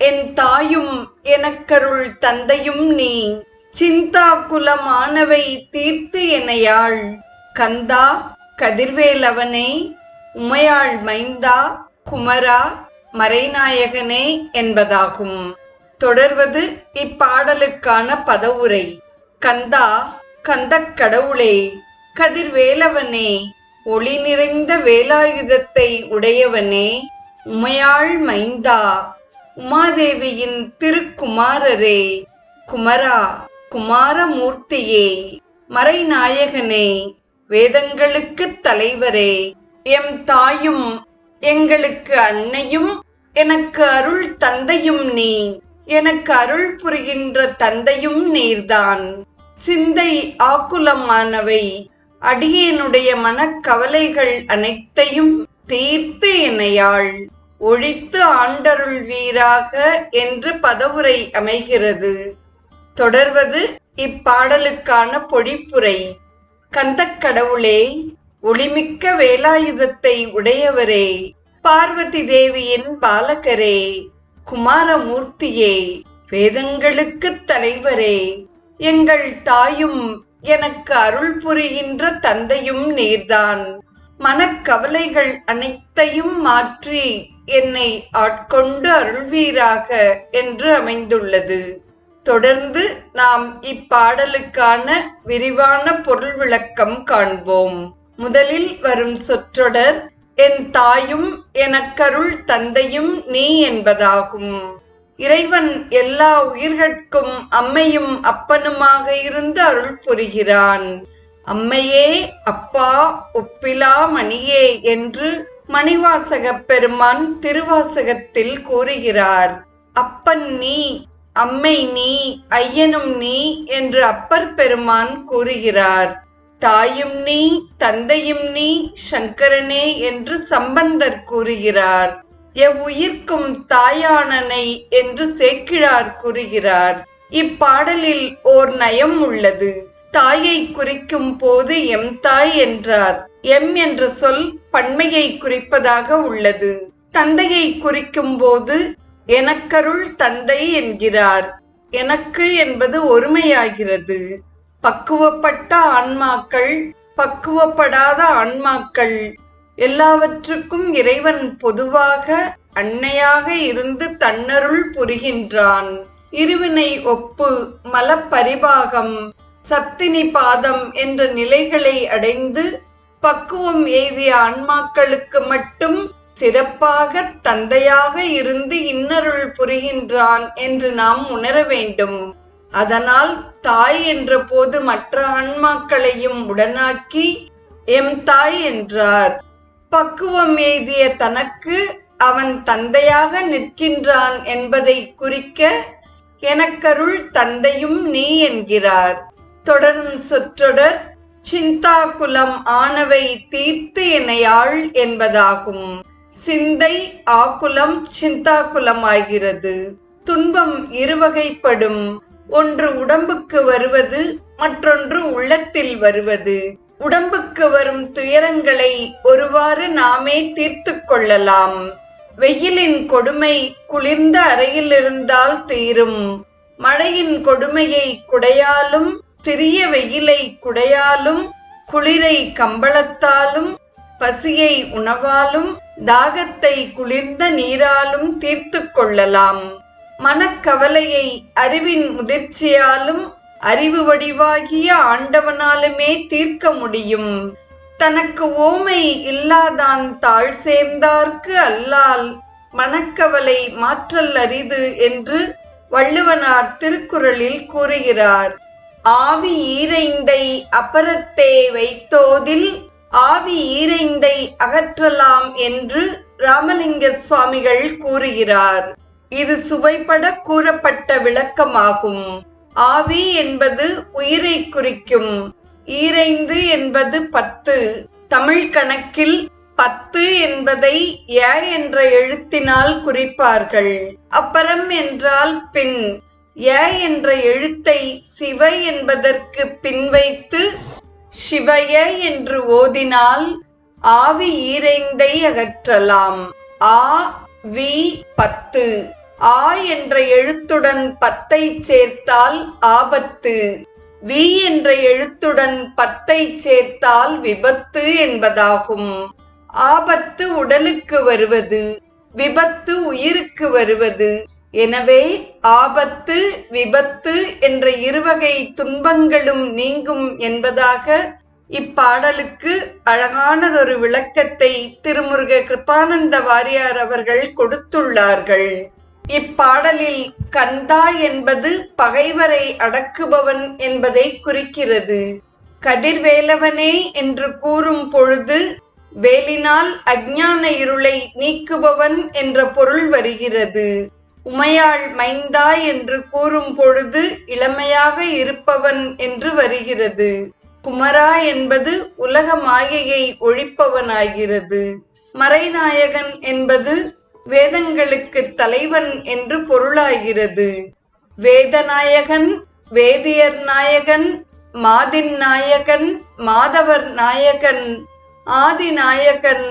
என் தாயும் எனக்கருள் தந்தையும் நீ. சிந்தா குலமானவை தீர்த்து எனையாள் கந்தா கதிர்வேலவனே உமையாள் மைந்தா குமரா மறைநாயகனே என்பதாகும். தொடர்வது இப்பாடலுக்கான பதவுரை. கந்தா கந்தக் கடவுளே கதிர்வேலவனே ஒளி நிறைந்த வேலாயுதத்தை உடையவனே உமையாள் மைந்தா உமாதேவியின் திருக்குமாரரே குமரா குமாரமூர்த்தியே மறைநாயகனே வேதங்களுக்குத் தலைவரே எம் தாயும் எங்களுக்கு அன்னையும் எனக்கு அருள் தந்தையும் நீ எனக்கு அருள் புரிகின்ற தந்தையும் நீர்தான். சிந்தை ஆக்குலமானவை அடியேனுடைய மனக்கவலைகள் அனைத்தையும் தீர்த்து என்னையாள். ஒழித்து ஆண்டருள் வீராக என்று பதவுரை அமைகிறது. தொடர்வது இப்பாடலுக்கான பொழிப்புரை. கந்தக் கடவுளே ஒளிமிக்க வேலாயுதத்தை உடையவரே பார்வதி தேவியின் பாலகரே குமாரமூர்த்தியே வேதங்களுக்குத் தலைவரே எங்கள் தாயும் எனக்கு அருள் புரிகின்ற தந்தையும் நீர்தான். மனக்கவலைகள் அனைத்தையும் மாற்றி என்னை ஆட்கொண்டு அருள்வீராக என்று அமைந்துள்ளது. தொடர்ந்து நாம் இப்பாடலுக்கான விரிவான பொருள் விளக்கம் காண்போம். முதலில் வரும் சொற்றொடர் என் தாயும் எனக்கருள் தந்தையும் நீ என்பதாகும். இறைவன் எல்லா உயிர்கட்கும் அம்மையும் அப்பனுமாக இருந்து அருள் புரிகிறான். அம்மையே அப்பா ஒப்பிலா மணியே என்று மணிவாசகப் பெருமான் திருவாசகத்தில் கூறுகிறார். அப்பன் நீ அம்மை நீ ஐயனும் நீ என்று அப்பர் பெருமான் கூறுகிறார். தாயும் நீ தந்தையும் நீ சங்கரனே என்று சம்பந்தர் கூறுகிறார். எவ்வுயிர்க்கும் தாயானனை என்று சேக்கிழார் கூறுகிறார். இப்பாடலில் ஓர் நயம் உள்ளது. தாயை குறிக்கும் போது எம் தாய் என்றார். எம் என்ற சொல் பண்மையை குறிப்பதாக உள்ளது. தந்தையை குறிக்கும் போது எனக்கருள் தந்தை என்கிறார். எனக்கு என்பது ஒருமையாகிறது. பக்குவப்பட்ட ஆன்மாக்கள் பக்குவப்படாத ஆன்மாக்கள் எல்லாவற்றுக்கும் இறைவன் பொதுவாக அன்னையாக இருந்து தன்னருள் புரிகின்றான். இருவினை ஒப்பு மலப்பரிபாகம் சத்தினி பாதம் என்ற நிலைகளை அடைந்து பக்குவம் எய்திய ஆன்மாக்களுக்கு மட்டும் சிறப்பாக தந்தையாக இருந்து இன்னருள் புரிகின்றான் என்று நாம் உணர வேண்டும். அதனால் தாய் என்ற போது மற்ற ஆன்மாக்களையும் உடனாக்கி எம் தாய் என்றார். பக்குவம் எய்திய தனக்கு அவன் தந்தையாக நிற்கின்றான் என்பதை குறிக்க எனக்கருள் தந்தையும் நீ என்கிறார். தொடரும் சொற்றொடர் சிந்தாகுலம் ஆனவை தீர்த்து எனையாள் என்பதாகும். சிந்தை ஆக்குலம் சிந்தாகுலம் ஆகிறது. துன்பம் இருவகைப்படும். ஒன்று உடம்புக்கு வருவது மற்றொன்று உள்ளத்தில் வருவது. உடம்புக்கு வரும் துயரங்களை ஒருவாறு நாமே தீர்த்து கொள்ளலாம். வெயிலின் கொடுமை குளிர்ந்த அறையில் இருந்தால் தீரும். மழையின் கொடுமையை குடையாலும் சிறிய வெயிலை குடையாலும் குளிரை கம்பளத்தாலும் பசியை உணவாலும் தாகத்தை குளிர்ந்த நீராலும் தீர்த்து கொள்ளலாம். மனக்கவலையை அறிவின் முதிர்ச்சியாலும் அறிவு வடிவாகிய ஆண்டவனாலுமே தீர்க்க முடியும். தனக்கு ஓமை இல்லாதான் தாழ் சேர்ந்தார்க்கு அல்லால் மனக்கவலை மாற்றல் அரிது என்று வள்ளுவனார் திருக்குறளில் கூறுகிறார். ஆவி ஈரைந்தை அப்பறத்தே வைத்தோதில் ஆவி ஈரைந்தை அகற்றலாம் என்று ராமலிங்க சுவாமிகள் கூறுகிறார். இது சுவைப்பட கூறப்பட்ட விளக்கமாகும். ஆவி என்பது உயிரை குறிக்கும். ஈரைந்து என்பது பத்து. தமிழ் கணக்கில் பத்து என்பதை ஏ என்ற எழுத்தினால் குறிப்பார்கள். அப்புறம் என்றால் பின். ய என்ற எழுத்தை சிவ என்பதற்கு பின்வைத்து சிவய என்று ஓதினால் ஆவி ஈரைந்தை அகற்றலாம். ஆ வி பத்து. ஆ என்ற எழுத்துடன் பத்தை சேர்த்தால் ஆபத்து. வி என்ற எழுத்துடன் பத்தை சேர்த்தால் விபத்து என்பதாகும். ஆபத்து உடலுக்கு வருவது விபத்து உயிருக்கு வருவது. எனவே ஆபத்து விபத்து என்ற இருவகை துன்பங்களும் நீங்கும் என்பதாக இப்பாடலுக்கு அழகானதொரு விளக்கத்தை திருமுருக கிருபானந்த வாரியார் அவர்கள் கொடுத்துள்ளார்கள். இப்பாடலில் கந்தா என்பது பகைவரை அடக்குபவன் என்பதை குறிக்கிறது. கதிர்வேலவனே என்று கூறும் பொழுது வேலினால் அஞ்ஞான இருளை நீக்குபவன் என்ற பொருள் வருகிறது. உமையாள் மைந்தா என்று கூறும் பொழுது இளமையாக இருப்பவன் என்று வருகிறது. குமரா என்பது உலக மாயையை ஒழிப்பவனாகிறது. மறைநாயகன் என்பது வேதங்களுக்கு தலைவன் என்று பொருளாகிறது. வேதநாயகன் வேதியர் நாயகன் மாதின் நாயகன் மாதவர் நாயகன் ஆதிநாயகன்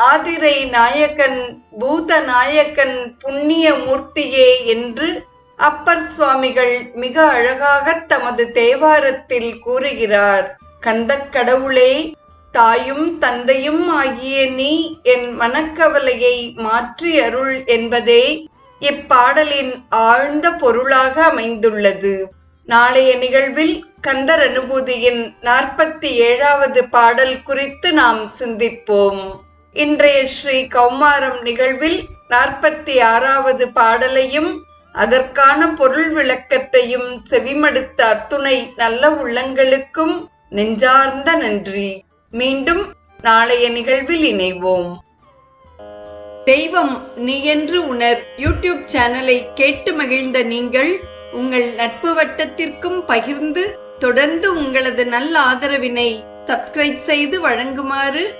ஆதிரை நாயகன் பூத நாயகன் புண்ணிய மூர்த்தியே என்று அப்பர் சுவாமிகள் மிக அழகாக தமது தேவாரத்தில் கூறுகிறார். கந்தக் கடவுளே தாயும் தந்தையும் ஆகிய நீ என் மனக்கவலையை மாற்றி அருள் என்பதே இப்பாடலின் ஆழ்ந்த பொருளாக அமைந்துள்ளது. நாளைய நிகழ்வில் கந்தர் அனுபூதியின் நாற்பத்தி ஏழாவது பாடல் குறித்து நாம் சிந்திப்போம். இன்றைய ஸ்ரீ கௌமாரம் நிகழ்வில் நாற்பத்தி ஆறாவது பாடலையும் அதற்கான பொருள் விளக்கத்தையும் செவிமடுத்த அத்துணை நல்ல உள்ளங்களுக்கும் நெஞ்சார்ந்த நன்றி. மீண்டும் நாளைய நிகழ்வில் இணைவோம். தெய்வம் நீ என்று உணர் யூடியூப் சேனலை கேட்டு மகிழ்ந்த நீங்கள் உங்கள் நட்பு வட்டத்திற்கும் பகிர்ந்து தொடர்ந்து உங்களது நல்ல ஆதரவினை சப்ஸ்கிரைப் செய்து வழங்குமாறு